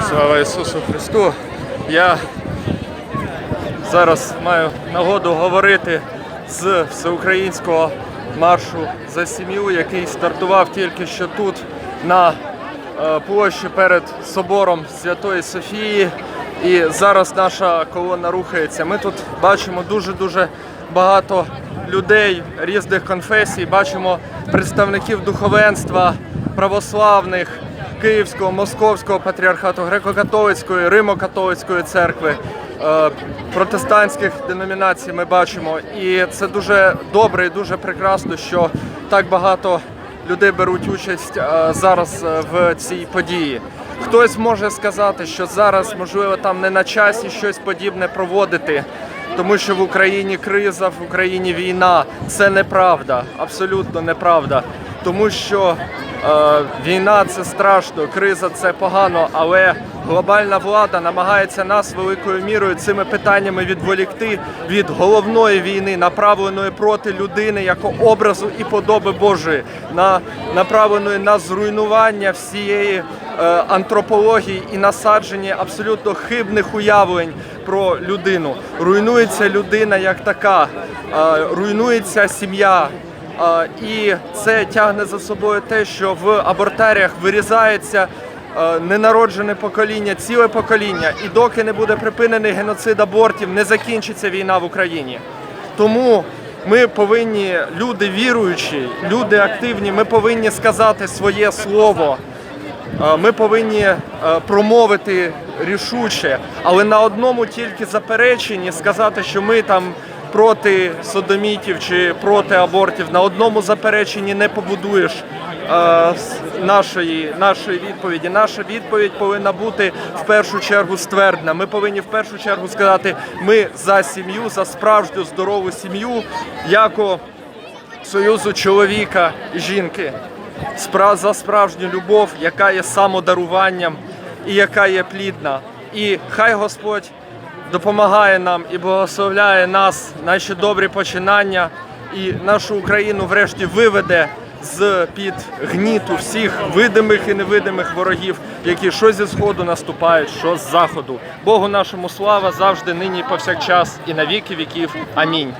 Слава Ісусу Христу! Я зараз маю нагоду говорити з всеукраїнського маршу за сім'ю, який стартував тільки що тут на е, площі перед собором Святої Софії. І зараз наша колона рухається. Ми тут бачимо дуже-дуже багато людей різних конфесій, бачимо представників духовенства, православних. Київського, Московського патріархату, греко-католицької, Римо-католицької церкви, е, протестантських деномінацій ми бачимо. І це дуже добре і дуже прекрасно, що так багато людей беруть участь е, зараз е, в цій події. Хтось може сказати, що зараз, можливо, там не на часі щось подібне проводити, тому що в Україні криза, в Україні війна. Це неправда, абсолютно неправда. Тому що Е, Війна це страшно, криза це погано, але глобальна влада намагається нас великою мірою цими питаннями відволікти від головної війни, направленої проти людини як образу і подоби Божої, на направленої на зруйнування всієї е, антропології і насадження абсолютно хибних уявлень про людину. Руйнується людина як така, е, руйнується сім'я. І це тягне за собою те, що в абортаріях вирізається ненароджене покоління, ціле покоління, і доки не буде припинений геноцид абортів, не закінчиться війна в Україні. Тому ми повинні, люди віруючі, люди активні, ми повинні сказати своє слово. Ми повинні промовити рішуче, але на одному тільки запереченні сказати, що ми там проти содомітів чи проти абортів, на одному запереченні не побудуєш е, нашої, нашої відповіді. Наша відповідь повинна бути в першу чергу ствердна. Ми повинні в першу чергу сказати, ми за сім'ю, за справжню здорову сім'ю, яко союзу чоловіка і жінки. За справжню любов, яка є самодаруванням і яка є плідна. І хай Господь допомагає нам і благословляє нас, наші добрі починання, і нашу Україну врешті виведе з під гніту всіх видимих і невидимих ворогів, які що зі сходу наступають, що з заходу. Богу нашому слава завжди, нині повсякчас, і на віки віків. Амінь.